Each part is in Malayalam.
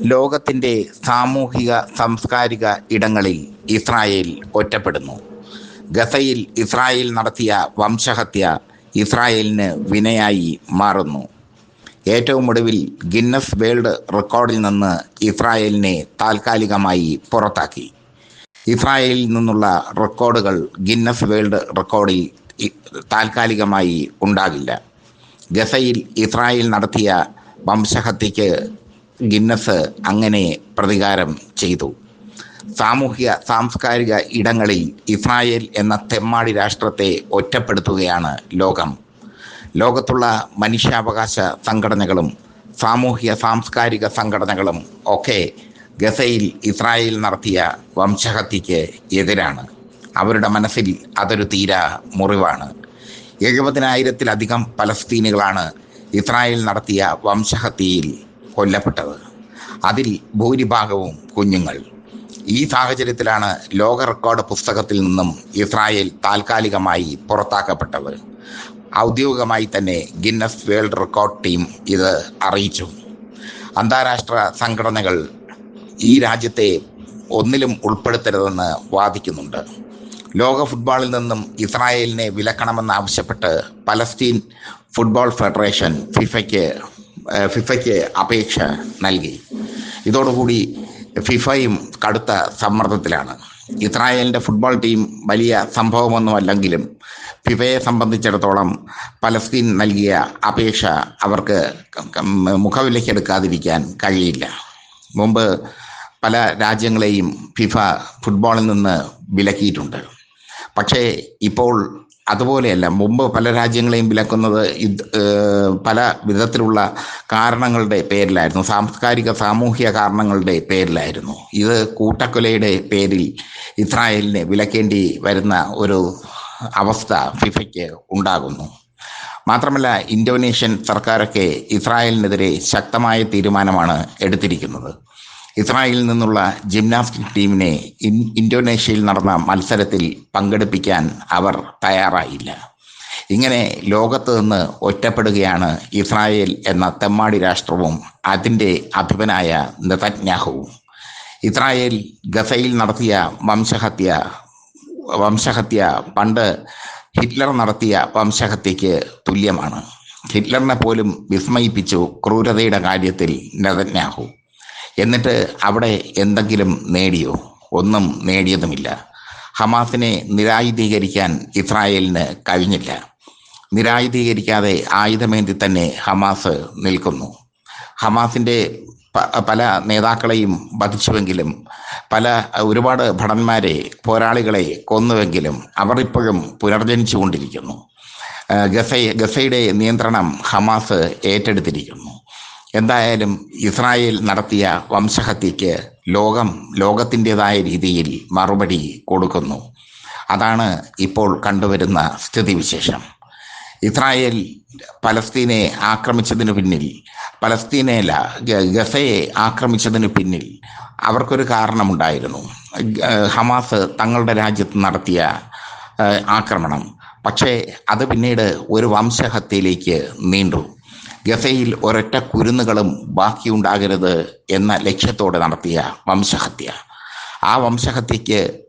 ലോകത്തിന്റെ സാമൂഹിക സാംസ്കാരിക ഇടങ്ങളിൽ ഇസ്രായേൽ ഒറ്റപ്പെടുന്നു. ഗസയിൽ ഇസ്രായേൽ നടത്തിയ വംശഹത്യ ഇസ്രായേലിന് വിനയായി മാറുന്നു. ഏറ്റവും ഒടുവിൽ ഗിന്നസ് വേൾഡ് റെക്കോർഡിൽ നിന്ന് ഇസ്രായേലിനെ താൽക്കാലികമായി പുറത്താക്കി. ഇസ്രായേലിൽ നിന്നുള്ള റെക്കോർഡുകൾ ഗിന്നസ് വേൾഡ് റെക്കോർഡിൽ താൽക്കാലികമായി ഉണ്ടാകില്ല. ഗസയിൽ ഇസ്രായേൽ നടത്തിയ വംശഹത്യക്ക് ഗിന്നസ് അങ്ങനെ പ്രതികാരം ചെയ്തു. സാമൂഹ്യ സാംസ്കാരിക ഇടങ്ങളിൽ ഇസ്രായേൽ എന്ന തെമ്മാടി രാഷ്ട്രത്തെ ഒറ്റപ്പെടുത്തുകയാണ് ലോകം. ലോകത്തുള്ള മനുഷ്യാവകാശ സംഘടനകളും സാമൂഹ്യ സാംസ്കാരിക സംഘടനകളും ഒക്കെ ഗസയിൽ ഇസ്രായേൽ നടത്തിയ വംശഹത്യക്ക് എതിരാണ്. അവരുടെ മനസ്സിൽ അതൊരു തീരാ മുറിവാണ്. എഴുപതിനായിരത്തിലധികം പലസ്തീനുകളാണ് ഇസ്രായേൽ നടത്തിയ വംശഹത്യയിൽ കൊല്ലപ്പെട്ടത് അതിൽ ഭൂരിഭാഗവും കുഞ്ഞുങ്ങൾ. ഈ സാഹചര്യത്തിലാണ് ലോക റെക്കോർഡ് പുസ്തകത്തിൽ നിന്നും ഇസ്രായേൽ താൽക്കാലികമായി പുറത്താക്കപ്പെട്ടത് ഔദ്യോഗികമായി തന്നെ ഗിന്നസ് വേൾഡ് റെക്കോർഡ് ടീം ഇത് അറിയിച്ചു. അന്താരാഷ്ട്ര സംഘടനകൾ ഈ രാജ്യത്തെ ഒന്നിലും ഉൾപ്പെടുത്തരുതെന്ന് വാദിക്കുന്നുണ്ട്. ലോക ഫുട്ബോളിൽ നിന്നും ഇസ്രായേലിനെ വിലക്കണമെന്നാവശ്യപ്പെട്ട് പലസ്തീൻ ഫുട്ബോൾ ഫെഡറേഷൻ ഫിഫയ്ക്ക് ഫിഫയ്ക്ക് അപേക്ഷ നൽകി. ഇതോടുകൂടി ഫിഫയും കടുത്ത സമ്മർദ്ദത്തിലാണ്. ഇസ്രായേലിന്റെ ഫുട്ബോൾ ടീം വലിയ സംഭവമൊന്നുമല്ലെങ്കിലും ഫിഫയെ സംബന്ധിച്ചിടത്തോളം പലസ്തീൻ നൽകിയ അപേക്ഷ അവർക്ക് മുഖവിലയ്ക്കെടുക്കാതിരിക്കാൻ കഴിയില്ല. മുമ്പ് പല രാജ്യങ്ങളെയും ഫിഫ ഫുട്ബോളിൽ നിന്ന് വിലക്കിയിട്ടുണ്ട്. പക്ഷേ ഇപ്പോൾ അതുപോലെയല്ല. മുമ്പ് പല രാജ്യങ്ങളെയും വിലക്കുന്നത് പല വിധത്തിലുള്ള കാരണങ്ങളുടെ പേരിലായിരുന്നു. സാംസ്കാരിക സാമൂഹിക കാരണങ്ങളുടെ പേരിലായിരുന്നു. ഇത് കൂട്ടക്കൊലയുടെ പേരിൽ ഇസ്രായേലിനെ വിലക്കേണ്ടി വരുന്ന ഒരു അവസ്ഥ ഫിഫയ്ക്ക് ഉണ്ടാകുന്നു. മാത്രമല്ല ഇന്തോനേഷ്യൻ സർക്കാരൊക്കെ ഇസ്രായേലിനെതിരെ ശക്തമായ തീരുമാനമാണ് എടുത്തിരിക്കുന്നത്. ഇസ്രായേലിൽ നിന്നുള്ള ജിംനാസ്റ്റിക് ടീമിനെ ഇന്തോനേഷ്യയിൽ നടന്ന മത്സരത്തിൽ പങ്കെടുപ്പിക്കാൻ അവർ തയ്യാറായില്ല. ഇങ്ങനെ ലോകത്ത് നിന്ന് ഒറ്റപ്പെടുകയാണ് ഇസ്രായേൽ എന്ന തെമ്മാടി രാഷ്ട്രവും അതിന്റെ അധിപനായ നെതന്യാഹുവും. ഇസ്രായേൽ ഗസയിൽ നടത്തിയ വംശഹത്യ വംശഹത്യ പണ്ട് ഹിറ്റ്ലർ നടത്തിയ വംശഹത്യക്ക് തുല്യമാണ്. ഹിറ്റ്ലറിനെ പോലും വിസ്മയിപ്പിച്ചു ക്രൂരതയുടെ കാര്യത്തിൽ നെതന്യാഹു. എന്നിട്ട് അവിടെ എന്തെങ്കിലും നേടിയോ? ഒന്നും നേടിയതുമില്ല. ഹമാസിനെ നിരായുധീകരിക്കാൻ ഇസ്രായേലിന് കഴിഞ്ഞില്ല. നിരായുധീകരിക്കാതെ ആയുധമേന്തി തന്നെ ഹമാസ് നിൽക്കുന്നു. ഹമാസിന്റെ പല നേതാക്കളെയും വധിച്ചുവെങ്കിലും പല ഒരുപാട് ഭടന്മാരെ പോരാളികളെ കൊന്നുവെങ്കിലും അവർ ഇപ്പോഴും പുനർജനിച്ചുകൊണ്ടിരിക്കുന്നു. ഗസ ഗസയുടെ നിയന്ത്രണം ഹമാസ് ഏറ്റെടുത്തിരിക്കുന്നു. എന്തായാലും ഇസ്രായേൽ നടത്തിയ വംശഹത്യക്ക് ലോകം ലോകത്തിന്റെതായ രീതിയിൽ മറുപടി കൊടുക്കുന്നു. അതാണ് ഇപ്പോൾ കണ്ടുവരുന്ന സ്ഥിതിവിശേഷം. ഇസ്രായേൽ പലസ്തീനെ ആക്രമിച്ചതിന് പിന്നിൽ പലസ്തീനെയല്ല ഗ- ഗസയെ ആക്രമിച്ചതിന് പിന്നിൽ അവർക്കൊരു കാരണമുണ്ടായിരുന്നു. ഹമാസ് തങ്ങളുടെ രാജ്യത്ത് നടത്തിയ ആക്രമണം. പക്ഷേ അത് പിന്നീട് ഒരു വംശഹത്യയിലേക്ക് നീണ്ടു. ഗസയിൽ ഒരൊറ്റ കുരുന്നുകളും ബാക്കിയുണ്ടാകരുത് എന്ന ലക്ഷ്യത്തോടെ നടത്തിയ വംശഹത്യ. ആ വംശഹത്യക്ക്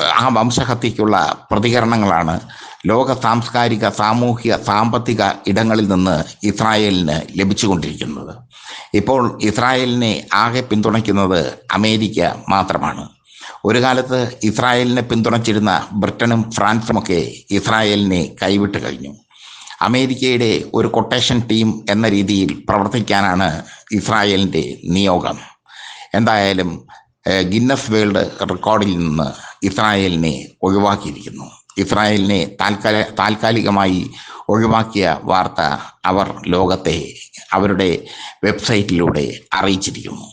ആ വംശഹത്യക്കുള്ള പ്രതികരണങ്ങളാണ് ലോക സാംസ്കാരിക സാമൂഹിക സാമ്പത്തിക ഇടങ്ങളിൽ നിന്ന് ഇസ്രായേലിന് ലഭിച്ചുകൊണ്ടിരിക്കുന്നത്. ഇപ്പോൾ ഇസ്രായേലിനെ ആകെ പിന്തുണയ്ക്കുന്നത് അമേരിക്ക മാത്രമാണ്. ഒരു കാലത്ത് ഇസ്രായേലിനെ പിന്തുണച്ചിരുന്ന ബ്രിട്ടനും ഫ്രാൻസുമൊക്കെ ഇസ്രായേലിനെ കൈവിട്ട് കഴിഞ്ഞു. അമേരിക്കയുടെ ഒരു കൊട്ടേഷൻ ടീം എന്ന രീതിയിൽ പ്രവർത്തിക്കാനാണ് ഇസ്രായേലിന്റെ നിയോഗം. എന്തായാലും ഗിന്നസ് വേൾഡ് റെക്കോർഡിൽ നിന്ന് ഇസ്രായേലിനെ ഒഴിവാക്കിയിരിക്കുന്നു. ഇസ്രായേലിനെ താൽക്കാല താൽക്കാലികമായി ഒഴിവാക്കിയ വാർത്ത അവർ ലോകത്തെ അവരുടെ വെബ്സൈറ്റിലൂടെ അറിയിച്ചിരിക്കുന്നു.